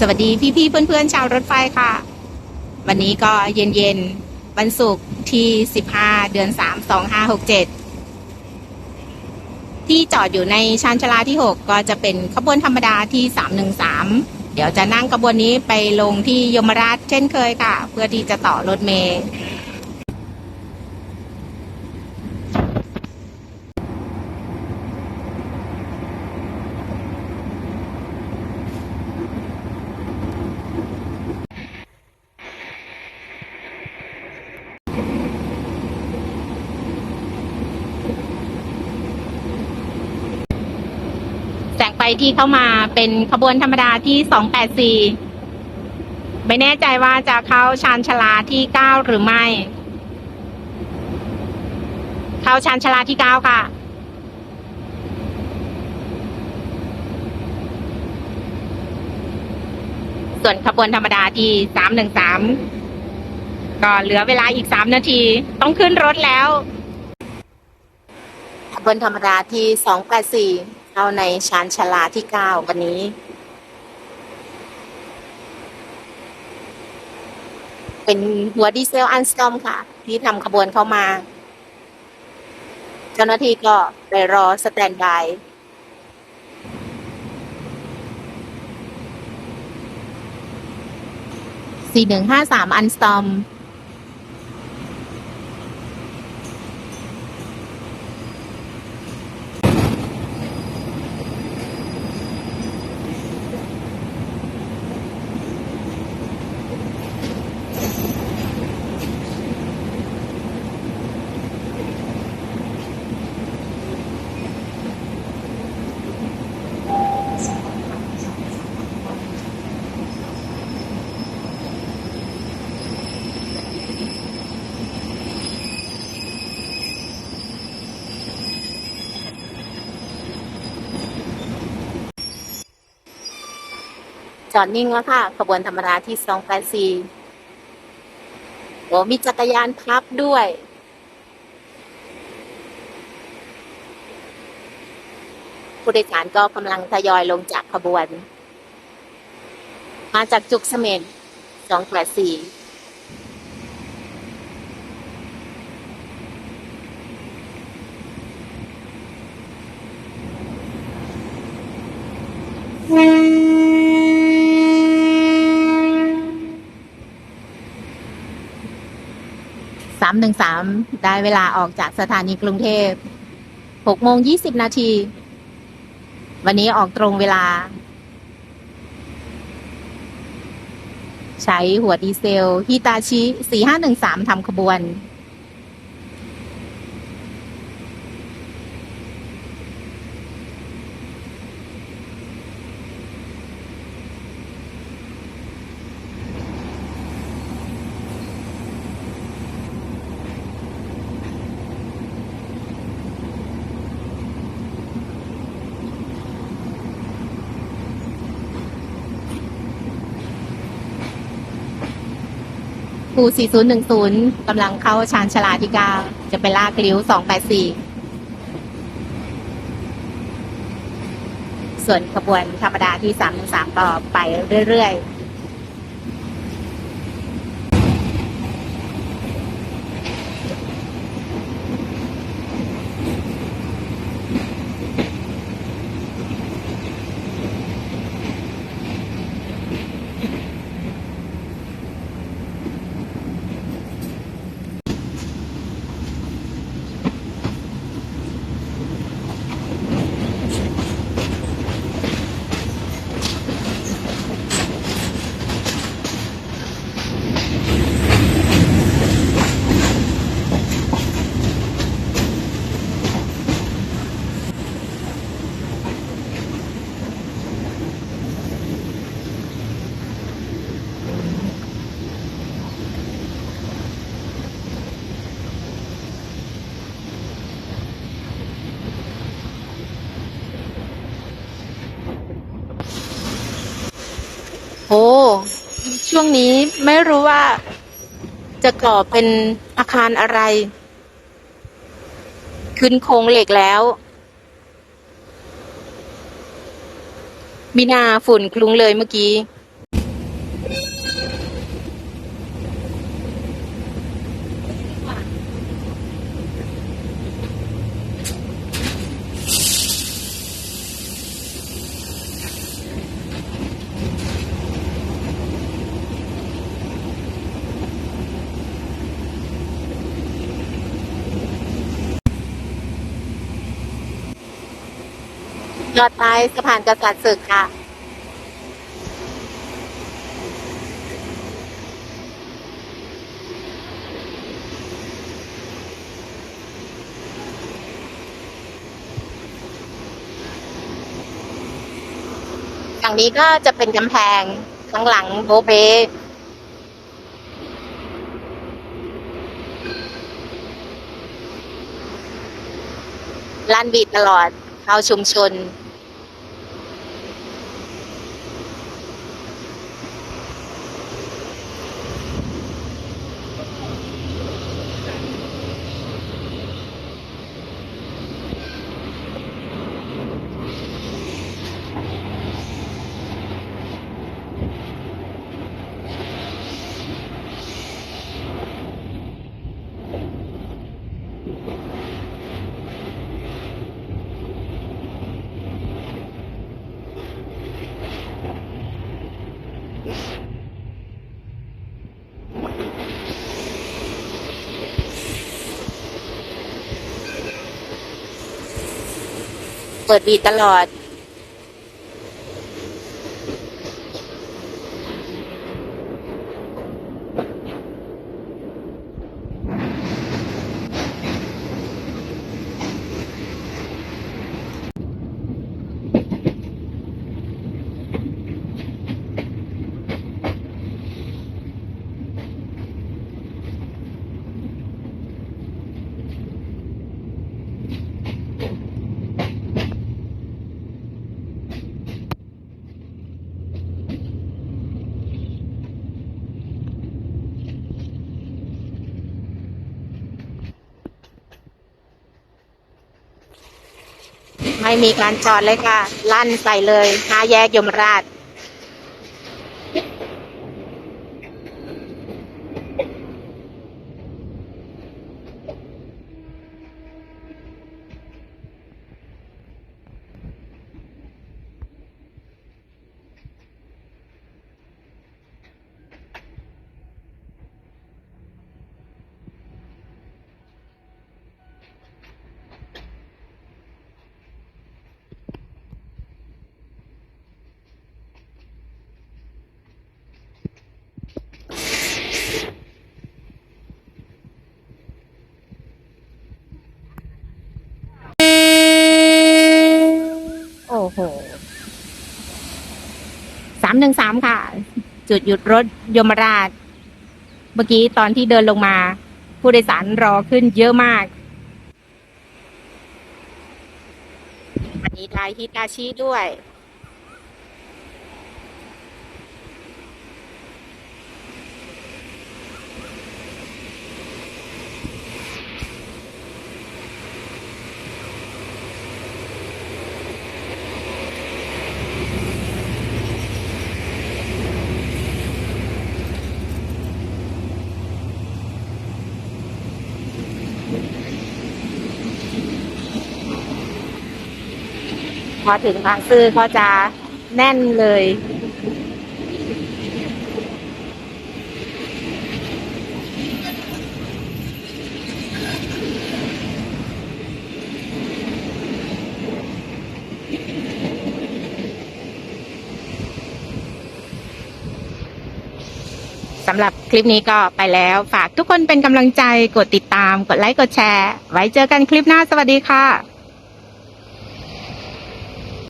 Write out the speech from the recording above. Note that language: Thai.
สวัสดีพี่ๆเพื่อนๆชาวรถไฟค่ะ วันนี้ก็เย็นๆวันศุกร์ที่ 15 เดือน 3 2567 ที่จอดอยู่ในชานชาลาที่ 6 ก็จะเป็นขบวนธรรมดาที่ 313 เดี๋ยวจะนั่งขบวนนี้ไปลงที่ยมราชเช่นเคยค่ะ เพื่อที่จะต่อรถเมล์ ที่เข้ามาเป็นขบวนธรรมดาที่ 284 ไม่แน่ใจว่าจะเข้าชานชลาที่ 9 หรือไม่ เข้าชานชลาที่ 9 ค่ะส่วนขบวนธรรมดาที่313ก็เหลือเวลาอีก3นาที ต้องขึ้นรถแล้ว ขบวนธรรมดาที่284 เข้าในชานชลาที่9วันนี้ เป็นหัวดีเซลอันสตอมค่ะ ที่นำขบวนเข้ามา เจ้าหน้าที่ก็ไปรอสแตนบายสี่หนึ่งห้าสามอันสตอม จอดนิ่งแล้วค่ะ ขบวนธรรมราที่สองแปดสี่โอ้มีจักรยานพับด้วย ผู้โดยสารก็กำลังทยอยลงจากขบวน มาจากจุกเสม็ดสองแปดสี่ามหนึ่งสามได้เวลาออกจากสถานีกรุงเทพหกโมงยี่สิบนาที วันนี้ออกตรงเวลา ใช้หัวดีเซลฮิตาชิสี่ห้าหนึ่งสามทำขบวน ภู4010กำลังเข้าชานชลาที่9จะไปลากลิ้ว 284 ส่วนขบวนธรรมดาที่ 313 ต่อไปเรื่อยๆ โอ้ช่วงนี้ไม่รู้ว่า จะก่อเป็นอาคารอะไร ขึ้นโครงเหล็กแล้วมีนาฝุ่นคลุงเลยเมื่อกี้ จอดใต้สะพานกษัตริย์ศึกค่ะ ฝั่งนี้ก็จะเป็นกำแพงข้างหลังโบเบลานบีตลอดเข้าชุมชน เปิดบีตลอด ไม่มีการจอดเลยค่ะ ลั่นใส่เลยห้าแยกยมราช โอ้โห สามหนึ่งสามค่ะ จุดหยุดรถยมราช เมื่อกี้ตอนที่เดินลงมา ผู้โดยสารรอขึ้นเยอะมาก อันนี้ลายฮิตาชิด้วย อถึงบางซื่อก็จะแน่นเลย สำหรับคลิปนี้ก็ไปแล้ว ฝากทุกคนเป็นกำลังใจ กดติดตาม กดไลค์ กดแชร์ ไว้เจอกันคลิปหน้า สวัสดีค่ะ